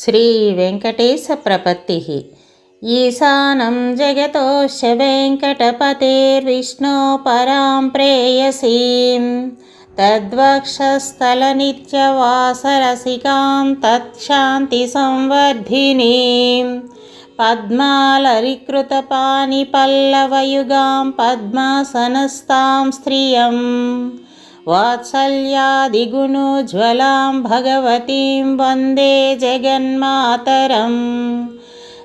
श्रीवेङ्कटेशप्रपत्तिः ईशानं जगतोश्च वेङ्कटपतेर्विष्णो परां प्रेयसीं तद्वक्षस्थलनित्यवासरसिकां तत्शान्तिसंवर्धिनीं पद्मालरिकृतपानिपल्लवयुगां पद्मासनस्तां स्त्रियम् वात्सल्यादिगुणोज्ज्वलां भगवतीं वन्दे जगन्मातरम्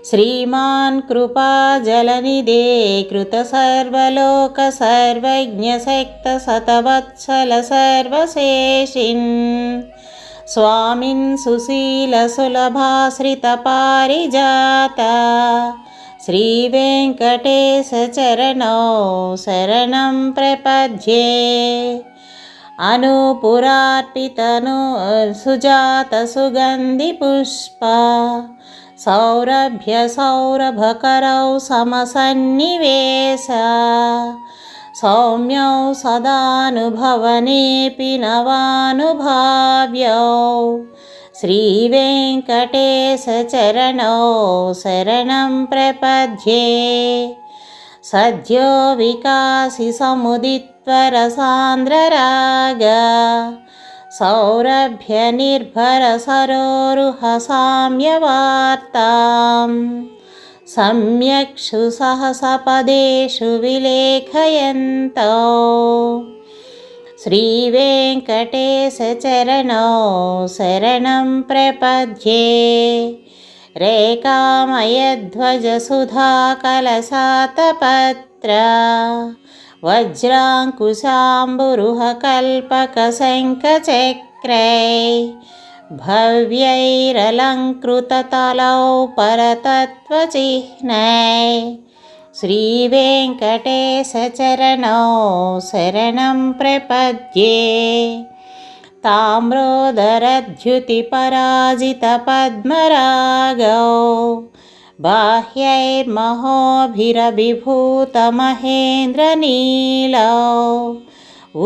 श्रीमान् कृपाजलनिधे कृतसर्वलोकसर्वज्ञशक्तशतवत्सलसर्वशेषिन् स्वामिन् सुशीलसुलभाश्रितपारिजाता श्रीवेङ्कटेशचरणौ शरणं प्रपद्ये अनुपुरार्पितनु सुजातसुगन्धिपुष्पा सौरभ्यसौरभकरौ समसन्निवेश सौम्यौ सदानुभवनेऽपि नवानुभाव्यौ श्रीवेङ्कटेशचरणौ शरणं प्रपद्ये सद्यो विकासि समुदित्वरसान्द्रराग सौरभ्यनिर्भरसरोरुहसाम्यवार्तां सम्यक्षु सहसपदेषु विलेखयन्तौ। श्रीवेङ्कटेशचरणौ शरणं प्रपद्ये। रेकामयध्वजसुधाकलशातपत्र वज्राङ्कुशाम्बुरुहकल्पकशङ्खचक्रै भव्यैरलङ्कृततलौ परतत्त्वचिह्नै श्रीवेङ्कटेशचरणौ शरणं प्रपद्ये ताम्रोदरद्युतिपराजितपद्मरागौ बाह्यैर्महोभिरविभूतमहेन्द्रनीलौ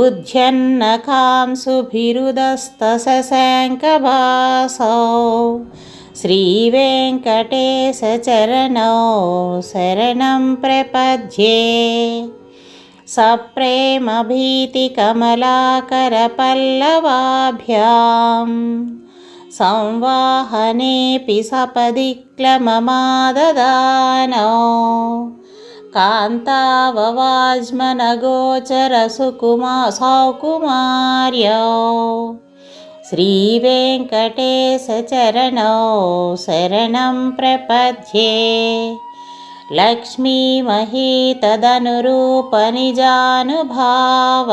उद्यन्नकांसुभिरुदस्तशशाङ्कभासौ श्रीवेङ्कटेशचरणौ शरणं प्रपद्ये सप्रेमभीतिकमलाकरपल्लवाभ्यां संवाहनेऽपि सपदि क्लममाददानौ कान्ताववाज्मनगोचरसुकुमा सौकुमार्यौ श्रीवेङ्कटेशचरणौ शरणं प्रपद्ये। लक्ष्मीमहीतदनुरूपनिजानुभाव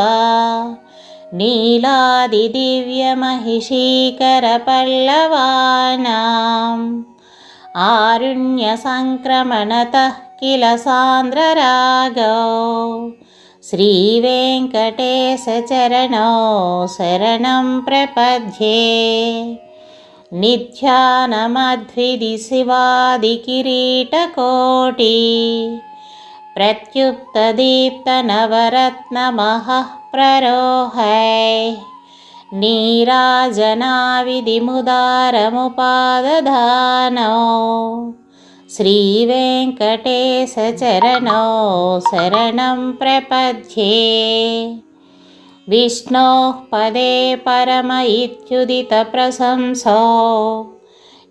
नीलादिदिव्यमहिषीकरपल्लवानाम् आरुण्यसङ्क्रमणतः किल सान्द्ररागौ श्रीवेङ्कटेशचरणौ शरणं प्रपद्ये निध्यानमध्विदिशिवादिकिरीटकोटि प्रत्युक्तदीप्तनवरत्नमहः प्ररोहै नीराजनाविधिमुदारमुपादधानौ श्रीवेङ्कटेशचरणौ शरणं प्रपद्ये विष्णोः पदे परम इत्युदितप्रशंसो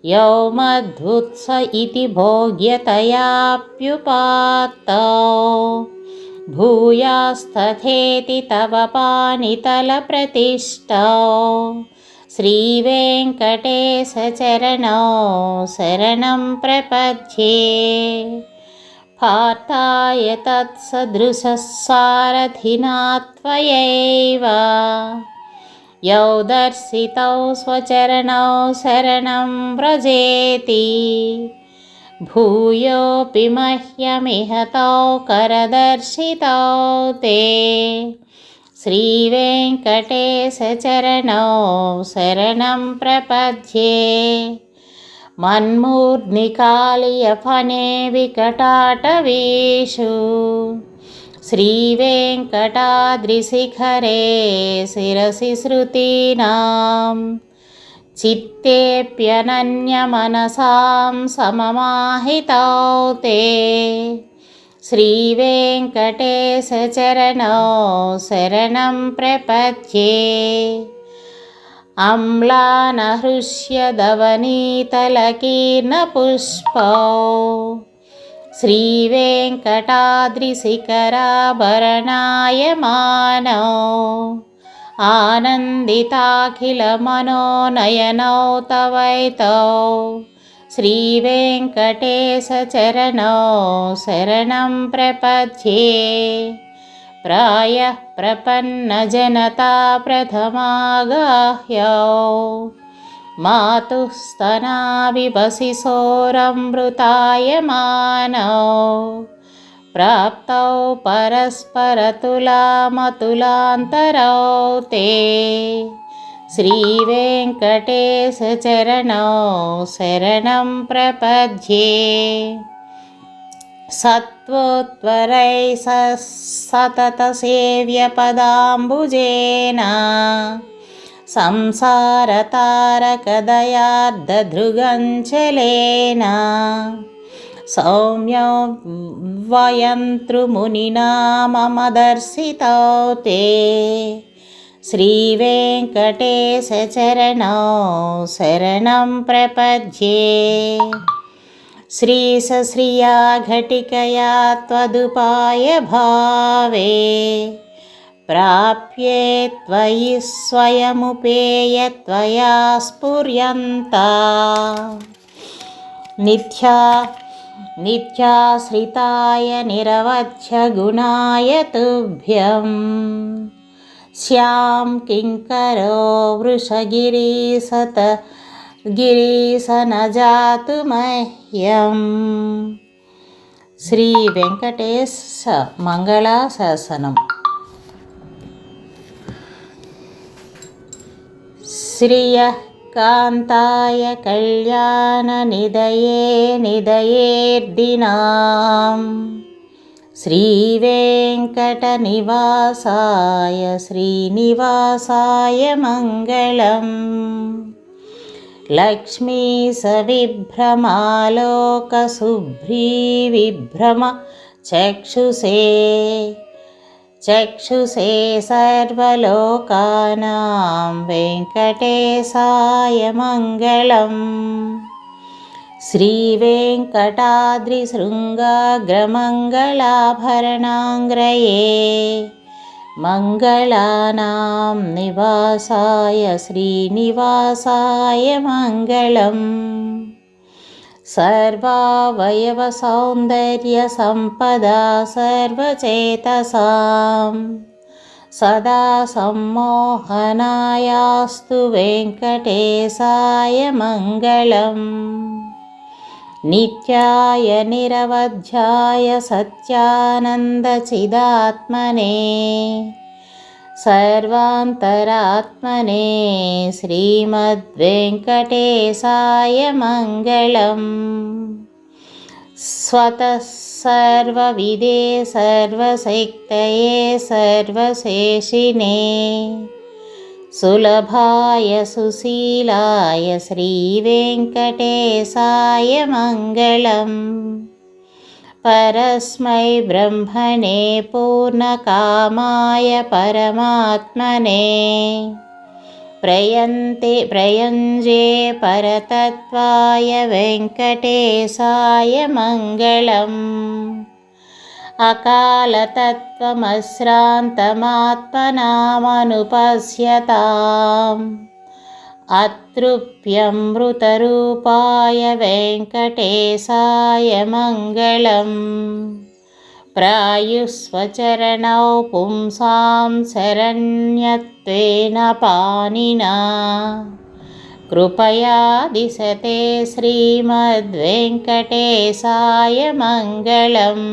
यौ मध्वुत्स इति भोग्यतयाप्युपात्तौ भूयास्तथेति तव पानितलप्रतिष्ठौ श्रीवेङ्कटेशचरणौ शरणं प्रपद्ये पार्थाय तत्सदृशः सारथिना त्वयैव यौ दर्शितौ स्वचरणौ शरणं व्रजेति भूयोऽपि मह्यमिह तौ करदर्शितौ ते श्रीवेङ्कटेशचरणौ शरणं प्रपद्ये मन्मूर्ध्निकालियफने विकटाटवीषु श्रीवेङ्कटाद्रिशिखरे शिरसि श्रुतीनां चित्तेऽप्यनन्यमनसां सममाहितौ ते श्रीवेङ्कटेशचरणौ शरणं प्रपद्ये अम्लानहृष्यदवनीतलकीर्णपुष्पौ श्रीवेङ्कटाद्रिशिखराभरणायमानौ आनन्दिताखिलमनोनयनौ तवैतौ। श्रीवेङ्कटेशचरणौ शरणं प्रपद्ये। प्रायः प्रपन्नजनता प्रथमागाह्यौ। मातुः स्तनाविवसिसोरमृतायमानौ प्राप्तौ परस्परतुलामतुलान्तरौ ते श्रीवेङ्कटेशचरणौ शरणं प्रपद्ये सत्त्वोत्वरै सततसेव्यपदाम्बुजेन संसारतारकदयार्धधृगञ्चलेन सौम्यो वयन्तृमुनिना मम दर्शितौ ते श्रीवेङ्कटेशचरणौ शरणं प्रपद्ये श्रीसश्रिया घटिकया त्वदुपाय भावे प्राप्ये त्वयि स्वयमुपेय त्वया स्फुर्यन्ता नित्या नित्याश्रिताय निरवध्यगुणाय तुभ्यं श्यां किङ्करो वृषगिरीसत గిరీశన జాతు మహ్యం శ్రీ వెంకటేశ మంగళాశాసనం శ్రియ कान्ताय कल्याणनिधये निधयेर्दिनां श्रीवेङ्कटनिवासाय श्रीनिवासाय मङ्गलम् लक्ष्मीसविभ्रमालोकसुभ्रीविभ्रम चक्षुषे चक्षुषे सर्वलोकानां वेङ्कटेशाय मङ्गलम् श्रीवेङ्कटाद्रिशृङ्गाग्रमङ्गलाभरणाङ्ग्रये मङ्गलानां निवासाय श्रीनिवासाय मङ्गलम् सर्वावयवसौन्दर्यसम्पदा सर्वचेतसां सदा सम्मोहनायास्तु वेङ्कटेशाय मङ्गलम् नित्याय निरवध्याय सत्यानन्दचिदात्मने सर्वान्तरात्मने श्रीमद्वेङ्कटेशाय मङ्गलम्। स्वतः सर्वविदे सर्वशक्तये सर्वशेषिने सुलभाय सुशीलाय श्रीवेङ्कटेशाय मङ्गलम् परस्मै ब्रह्मणे पूर्णकामाय परमात्मने। प्रयन्ते प्रयञ्जे परतत्त्वाय वेङ्कटेशाय मङ्गलम्। अकालतत्त्वमश्रान्तमात्मनामनुपश्यताम् अतृप्यमृतरूपाय वेङ्कटेशाय मङ्गलम् प्रायुस्वचरणौ पुंसां शरण्यत्वेन पाणिना कृपया दिशते श्रीमद्वेङ्कटेशाय मङ्गलम्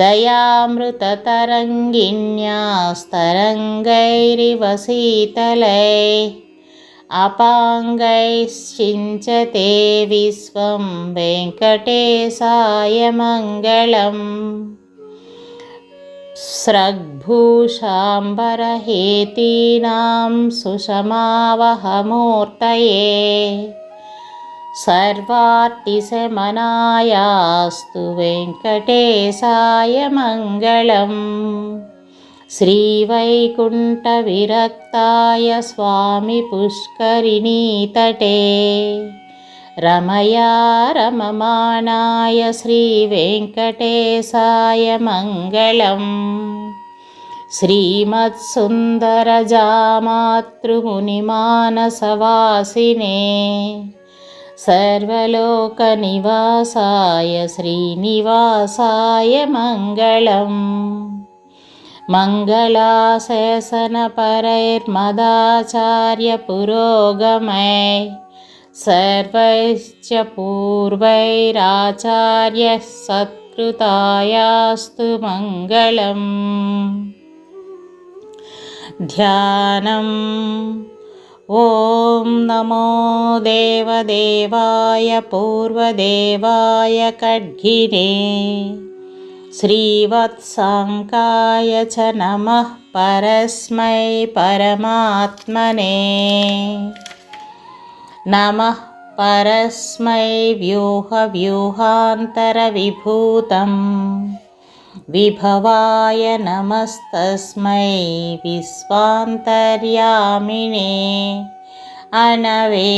दयामृततरङ्गिन्यास्तरङ्गैरिव शीतलैः अपाङ्गैश्चिञ्चते विश्वं वेङ्कटेशाय मङ्गलम् स्रग्भूषाम्बरहेतीनां सुषमावहमूर्तये सर्वार्तिसमनायास्तु वेङ्कटेशाय मङ्गलम् श्रीवैकुण्ठविरक्ताय स्वामिपुष्करिणीतटे रमया रममाणाय श्रीवेङ्कटेशाय मङ्गलम् श्रीमत्सुन्दरजामातृमुनिमानसवासिने सर्वलोकनिवासाय श्रीनिवासाय मङ्गलम् मङ्गलाशसनपरैर्मदाचार्यपुरोगमै सर्वैश्च पूर्वैराचार्यः सत्कृतायास्तु मङ्गलम्। ध्यानम्। ॐ नमो देवदेवाय पूर्वदेवाय खड्गिने श्रीवत्साङ्काय च नमः परस्मै परमात्मने नमः परस्मै व्यूहव्यूहान्तरविभूतं विभवाय नमस्तस्मै विश्वान्तर्यामिने अनवे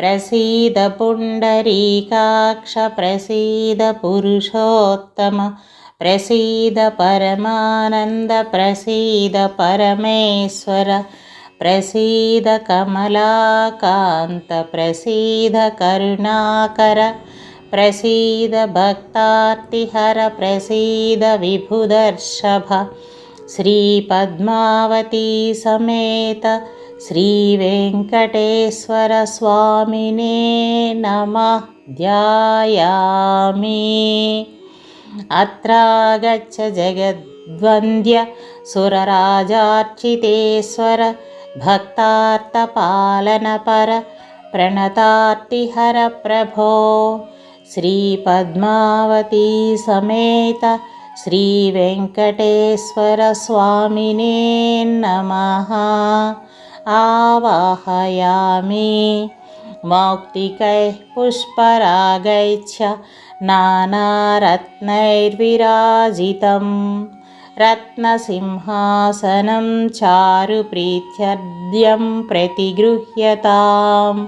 ప్రసీద పుండరీకాక్ష ప్రసీద పురుషోత్తమ ప్రసీద పరమానంద ప్రసీద పరమేశ్వర ప్రసీద కమలాకాంత ప్రసీద కరుణాకర ప్రసీద భక్తార్తిహర ప్రసీద విభుదర్షభ శ్రీపద్మావతీ సమేత శ్రీవేంకటేశ్వరస్వామినే నమ. ధ్యాయామి. అత్రాగచ్చ జగద్వంద్య సురరాజార్చితేశ్వర భక్తార్థపాలనపర ప్రణతార్తిహర ప్రభో శ్రీపద్మావతీ సమేత శ్రీవేంకటేశ్వరస్వామినే నమ. आवाहयामि मौक्तिकैः पुष्परागैश्च नानारत्नैर्विराजितं रत्नसिंहासनं चारुप्रीत्यर्द्यं प्रतिगृह्यताम्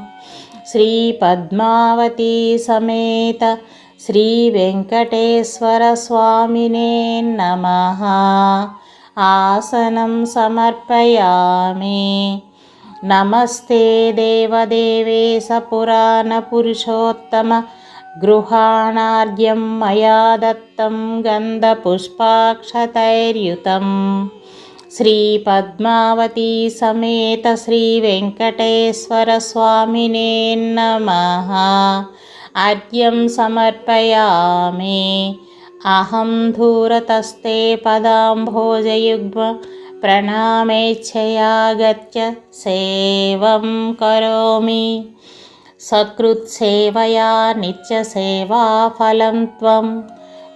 श्रीपद्मावती समेत श्रीवेङ्कटेश्वरस्वामिने नमः आसनं समर्पयामि నమస్తే దేవదేవేశ పురాణపురుషోత్తమ గృహాణార్ఘ్యం మయా దత్తం గంధపుష్పాక్షతైర్యుతం శ్రీపద్మావతీ సమేత శ్రీవేంకటేశ్వరస్వామినే నమ. అర్ఘ్యం సమర్పయామి. అహం ధూరతస్తే పదాం प्रणामेच्छयागत्य सेवं करोमि सकृत्सेवया नित्यसेवाफलं त्वं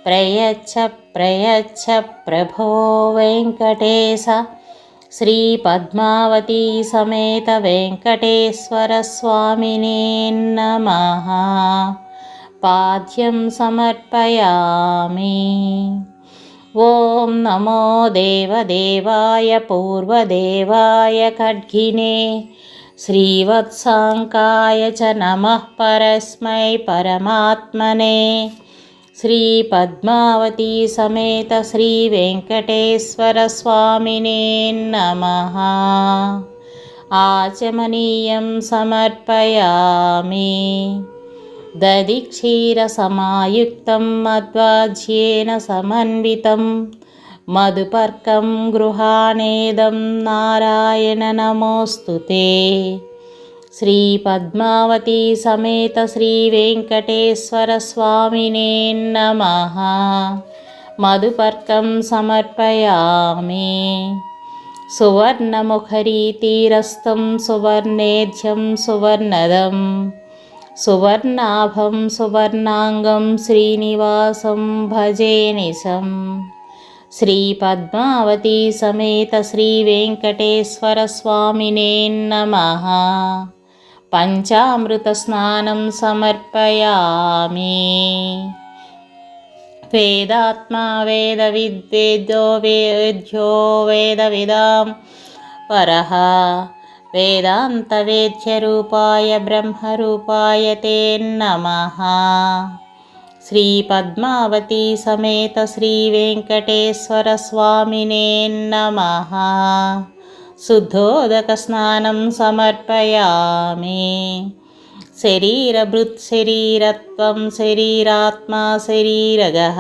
प्रयच्छ प्रयच्छ प्रभो वेङ्कटेश श्रीपद्मावती समेत वेङ्कटेश्वरस्वामिने नमः पाद्यं समर्पयामि ॐ नमो देवदेवाय पूर्वदेवाय खड्गिने श्रीवत्साङ्काय च नमः परस्मै परमात्मने श्रीपद्मावती समेत श्रीवेङ्कटेश्वरस्वामिने नमः आचमनीयं समर्पयामि दधिक्षीरसमायुक्तं मध्वाज्येन समन्वितं मधुपर्कं गृहाणेदं नारायण नमोऽस्तु ते श्रीपद्मावती समेत श्रीवेङ्कटेश्वरस्वामिने नमः मधुपर्कं समर्पयामि सुवर्णमुखरीतीरस्तं सुवर्णेध्यं सुवर्णदम् सुवर्णाभं सुवर्णाङ्गं श्रीनिवासं भजे निशं। श्रीपद्मावतीसमेतश्रीवेङ्कटेश्वरस्वामिनेन्नमः पञ्चामृतस्नानं समर्पयामि। वेदात्मा वेदविद्वेद्यो वेद्यो वेदविदां परः। సమర్పయామి వేదాత్మా వేద విద్వేద్యో వేద్యో వేద విదాం పరః వేదాంతవేద్యరూపాయ బ్రహ్మరూపాయ తే నమః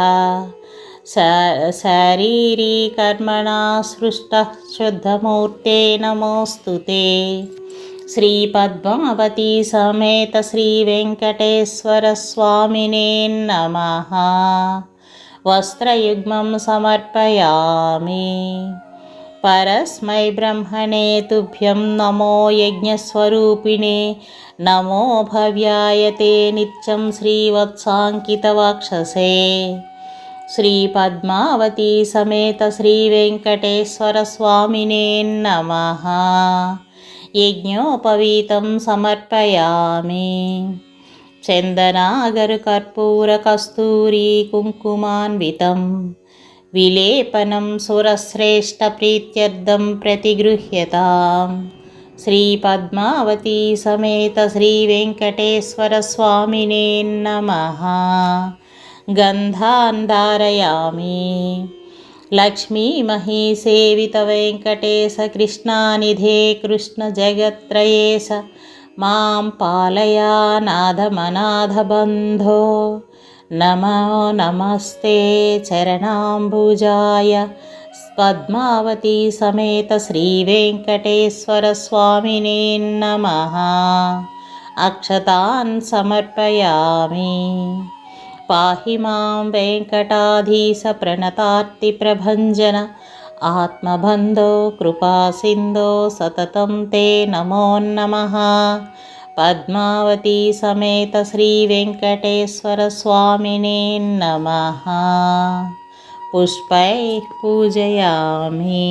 శ్రీ शारीरीकर्मणा सृष्टः शुद्धमूर्ते नमोऽस्तु ते श्रीपद्मावती समेत श्रीवेङ्कटेश्वरस्वामिने नमः वस्त्रयुग्मं समर्पयामि परस्मै ब्रह्मणे तुभ्यं नमो यज्ञस्वरूपिणे नमो भव्याय ते नित्यं श्रीवत्साङ्कितवाक्षसे శ్రీపద్మావతి సమేత శ్రీ వెంకటేశ్వర స్వామినే నమ. యజ్ఞోపవీతం సమర్పయామి. చందనాగరుకర్పూరకస్తూరీ కుంకుమాన్వితం విలేపనం సురశ్రేష్టప్రీత్యర్థం ప్రతిగృహ్యతాం. శ్రీపద్మావతీ సమేత శ్రీవేంకటేశ్వరస్వామినే నమ. गन्धान् धारयामि लक्ष्मीमहीसेवितवेङ्कटेशकृष्णानिधे कृष्णजगत्त्रयेश मां पालया नाथमनाथबन्धो नमो नमस्ते चरणाम्बुजाय पद्मावती समेत श्रीवेङ्कटेश्वरस्वामिने नमः अक्षतान् समर्पयामि पाहि मां वेङ्कटाधीशप्रणतार्तिप्रभञ्जन आत्मबन्धो कृपासिन्धो सततं ते नमो नमः पद्मावती समेत श्रीवेङ्कटेश्वरस्वामिने नमः पुष्पैः पूजयामि